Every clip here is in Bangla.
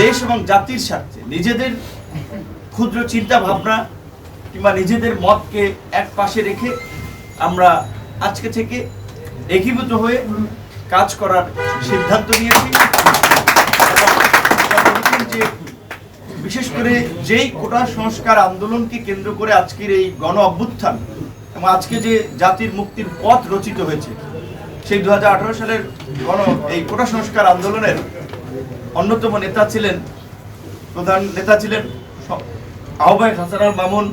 দেশ এবং জাতির স্বার্থে নিজেদের ক্ষুদ্র চিন্তা ভাবনা কিংবা নিজেদের মতকে এক পাশে রেখে আমরা আজকে থেকে একীভূত হয়ে কাজ করার সিদ্ধান্ত নিয়েছি। যে বিশেষ করে যেই কোটা সংস্কার আন্দোলনকে কেন্দ্র করে আজকের এই গণ অভ্যুত্থান এবং আজকে যে জাতির মুক্তির পথ রচিত হয়েছে, সেই দু হাজার আঠারো সালের গণ এই কোটা সংস্কার আন্দোলনের অন্যতম নেতা ছিলেন প্রধান নেতা ছিলেন আহ্বায়ক হাসান আল মামুন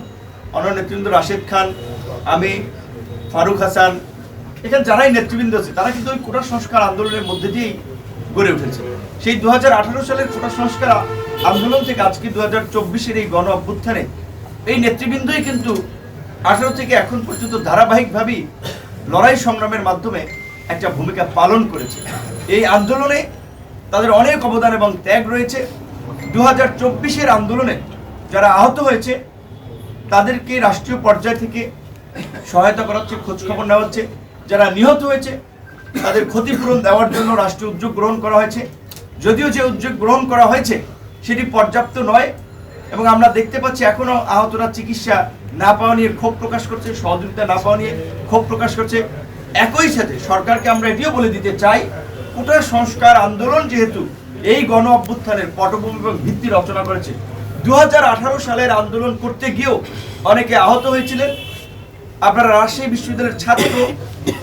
অন্য নেতৃবৃন্দ রাশেদ খান, আমি, ফারুক হাসান, এখানে যারাই নেতৃবৃন্দ আছে, তারা কিন্তু ওই কোটা সংস্কার আন্দোলনের মধ্যে দিয়েই গড়ে উঠেছে। সেই দু হাজার আঠারো সালের কোটা সংস্কার আন্দোলন থেকে আজকে দু হাজার চব্বিশের এই গণ অভ্যুত্থানে এই নেতৃবৃন্দই কিন্তু আঠারো থেকে এখন পর্যন্ত ধারাবাহিকভাবেই লড়াই সংগ্রামের মাধ্যমে একটা ভূমিকা পালন করেছে। এই আন্দোলনে তাদের অনেক অবদান এবং ত্যাগ রয়েছে। দু হাজার চব্বিশের আন্দোলনে যারা আহত হয়েছে, তাদেরকে রাষ্ট্রীয় পর্যায় থেকে সহায়তা করা হচ্ছে খোঁজ খবর নেওয়া হচ্ছে যারা নিহত হয়েছে, তাদের ক্ষতিপূরণ দেওয়ার জন্য রাষ্ট্রীয় উদ্যোগ গ্রহণ করা হয়েছে। যদিও যে উদ্যোগ গ্রহণ করা হয়েছে, সেটি পর্যাপ্ত নয় এবং আমরা দেখতে পাচ্ছি এখনও আহতরা চিকিৎসা না পাওয়া নিয়ে ক্ষোভ প্রকাশ করছে, সহযোগিতা না পাওয়া নিয়ে ক্ষোভ প্রকাশ করছে। একই সাথে সরকারকে আমরা এটিও বলে দিতে চাই কোটা সংস্কার আন্দোলন যেহেতু এই গণ অভ্যুত্থানের পটভূমি এবং ভিত্তি রচনা করেছে। দুহাজার আঠারো সালের আন্দোলন করতে গিয়েও অনেকে আহত হয়েছিলেন। আপনারা রাজশাহী বিশ্ববিদ্যালয়ের ছাত্র,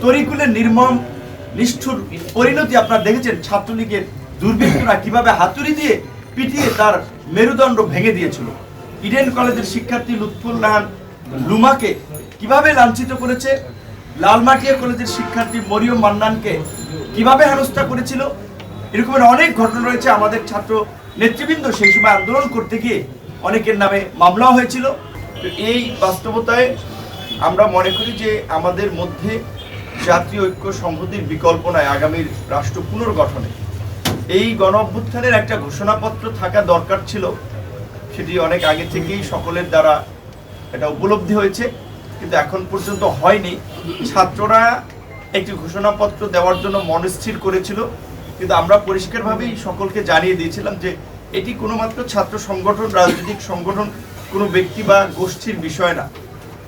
তরিকুলের নির্মম, নিষ্ঠুর পরিণতি আপনারা দেখেছেন। ছাত্রলীগের দুর্বৃত্তরা কীভাবে হাতুড়ি দিয়ে পিটিয়ে তার মেরুদণ্ড ভেঙে দিয়েছিল। ইডেন কলেজের শিক্ষার্থী লুৎফুল্লাহান লুমাকে কীভাবে লাঞ্ছিত করেছে? লালমাটিয়া কলেজের শিক্ষার্থী মরিয়ম মান্নানকে কীভাবে হেনস্থা করেছিল? এরকমের অনেক ঘটনা রয়েছে আমাদের ছাত্র নেতৃবৃন্দ সেই সময় আন্দোলন করতে গিয়ে অনেকের নামে মামলাও হয়েছিল। এই বাস্তবতায় আমরা মনে করি যে আমাদের মধ্যে জাতীয় ঐক্য সংহতির বিকল্প নয় আগামীর রাষ্ট্র পুনর্গঠনে। এই গণ অভ্যুত্থানের একটা ঘোষণাপত্র থাকা দরকার ছিল। সেটি অনেক আগে থেকেই সকলের দ্বারা এটা উপলব্ধি হয়েছে। কিন্তু এখন পর্যন্ত হয়নি। ছাত্ররা একটি ঘোষণাপত্র দেওয়ার জন্য মনস্থির করেছিল, কিন্তু আমরা পরিষ্কারভাবেই সকলকে জানিয়ে দিয়েছিলাম যে এটি কোনো মাত্র ছাত্র সংগঠন, রাজনৈতিক সংগঠন, কোনো ব্যক্তি বা গোষ্ঠীর বিষয় না।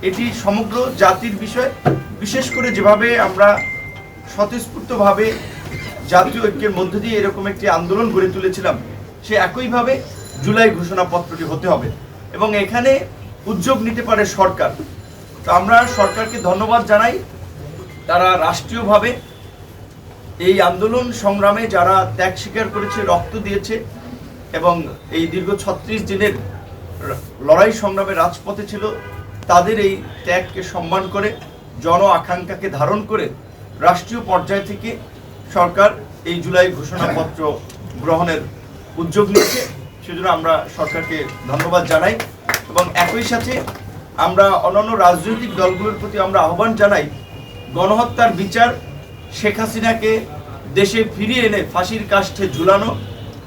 এটি সমগ্র জাতির বিষয়। বিশেষ করে যেভাবে আমরা স্বতঃস্ফূর্তভাবে জাতীয় ঐক্যের মধ্য দিয়ে এরকম একটি আন্দোলন গড়ে তুলেছিলাম, সে একইভাবে জুলাই ঘোষণাপত্রটি হতে হবে এবং এখানে উদ্যোগ নিতে পারে সরকার। তো আমরা সরকারকে ধন্যবাদ জানাই। তারা রাষ্ট্রীয়ভাবে এই আন্দোলন সংগ্রামে যারা ত্যাগ স্বীকার করেছে, রক্ত দিয়েছে এবং এই দীর্ঘ ছত্রিশ দিনের লড়াই সংগ্রামে রাজপথে ছিল, তাদের এই ত্যাগকে সম্মান করে, জন আকাঙ্ক্ষাকে ধারণ করে রাষ্ট্রীয় পর্যায় থেকে সরকার এই জুলাই ঘোষণাপত্র গ্রহণের উদ্যোগ নিয়েছে। সেজন্য আমরা সরকারকে ধন্যবাদ জানাই এবং একই সাথে আমরা অন্যান্য রাজনৈতিক দলগুলোর প্রতি আমরা আহ্বান জানাই গণহত্যার বিচার শেখ হাসিনাকে দেশে ফিরিয়ে এনে ফাঁসির কাষ্ঠে ঝুলানো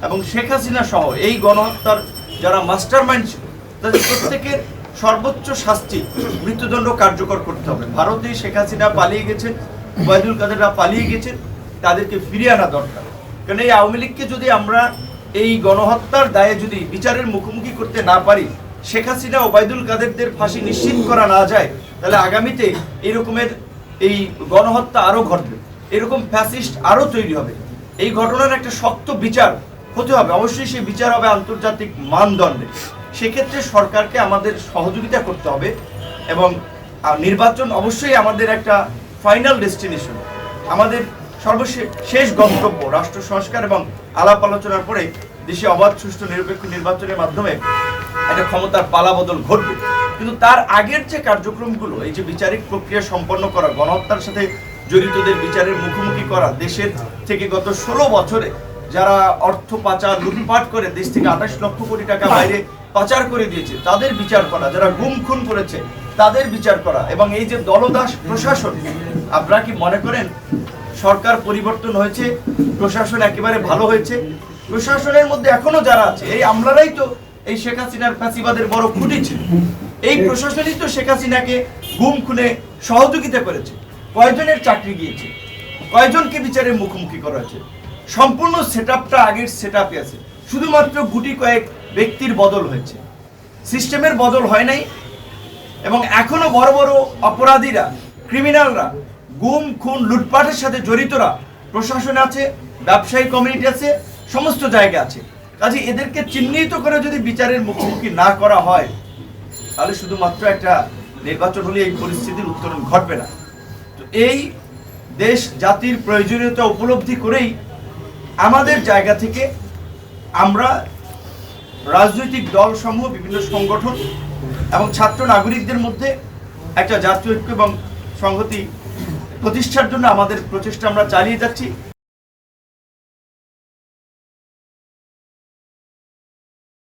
এবং শেখ হাসিনা সহ এই গণহত্যার যারা মাস্টার মাইন্ড ছিল, তাদের প্রত্যেকের সর্বোচ্চ শাস্তি মৃত্যুদণ্ড কার্যকর করতে হবে। ভারতে শেখ হাসিনা পালিয়ে গেছেন ওবায়দুল কাদেররা পালিয়ে গেছেন তাদেরকে ফিরিয়ে আনা দরকার। কারণ এই আওয়ামী লীগকে যদি আমরা এই গণহত্যার দায়ে যদি বিচারের মুখোমুখি করতে না পারি, শেখ হাসিনা, ওবায়দুল কাদেরদের ফাঁসি নিশ্চিত করা না যায়, তাহলে আগামীতে এই রকমের এই গণহত্যা আরও ঘটবে। এরকম ফ্যাসিস্ট আরও তৈরি হবে। এই ঘটনার একটা শক্ত বিচার হতে হবে। অবশ্যই সেই বিচার হবে আন্তর্জাতিক মানদণ্ডে। সেক্ষেত্রে সরকারকে আমাদের সহযোগিতা করতে হবে এবং নির্বাচন অবশ্যই আমাদের একটা ফাইনাল ডেস্টিনেশন আমাদের সর্বশেষ শেষ গন্তব্য রাষ্ট্র সংস্কার এবং আলাপ আলোচনার পরে দেশে অবাধ, সুষ্ঠু, নিরপেক্ষ নির্বাচনের মাধ্যমে একটা ক্ষমতার পালাবদল ঘটবে। কিন্তু তার আগের যে কার্যক্রমগুলো, এই যে বিচারিক প্রক্রিয়া সম্পন্ন করা, গণহত্যার সাথে জড়িতদের বিচারের মুখোমুখি করা, দেশের থেকে গত ষোলো বছরে যারা অর্থ পাচার লুটপাট করে, দেশ থেকে আঠাশ লক্ষ কোটি টাকা বাইরে পাচার করে দিয়েছে, তাদের বিচার করা, যারা গুম খুন করেছে, তাদের বিচার করা এবং এই যে দলদাস প্রশাসন, আপনারা কি মনে করেন সরকার পরিবর্তন হয়েছে, প্রশাসন একেবারে ভালো হয়েছে? প্রশাসনের মধ্যে এখনও যারা আছে, এই আমলারাই তো এই শেখ হাসিনার ফাঁসিবাদের বড় খুঁটি ছিল। এই প্রশাসনই তো শেখ হাসিনাকে গুম খুনে সহযোগিতা করেছে। কয়জনের চাকরি গিয়েছে? কয়জনকে বিচারের মুখোমুখি করা হয়েছে? সম্পূর্ণ সেট আপটা আগের সেট আপে আছে। শুধুমাত্র গুটি কয়েক ব্যক্তির বদল হয়েছে। সিস্টেমের বদল হয় নাই এবং এখনও বড় বড় অপরাধীরা, ক্রিমিনালরা, গুম, খুন, লুটপাটের সাথে জড়িতরা প্রশাসন আছে, ব্যবসায়ী কমিউনিটি আছে, সমস্ত জায়গা আছে। কাজে এদেরকে চিহ্নিত করে যদি বিচারের মুখোমুখি না করা হয় তাহলে শুধুমাত্র একটা নির্বাচন হলে এই পরিস্থিতির উত্তরণ ঘটবে না। তো এই দেশ জাতির প্রয়োজনীয়তা উপলব্ধি করেই আমাদের জায়গা থেকে আমরা রাজনৈতিক দলসমূহ, বিভিন্ন সংগঠন এবং ছাত্র নাগরিকদের মধ্যে একটা জাতীয় ঐক্য এবং সংহতি প্রতিষ্ঠার জন্য আমাদের প্রচেষ্টা আমরা চালিয়ে যাচ্ছি।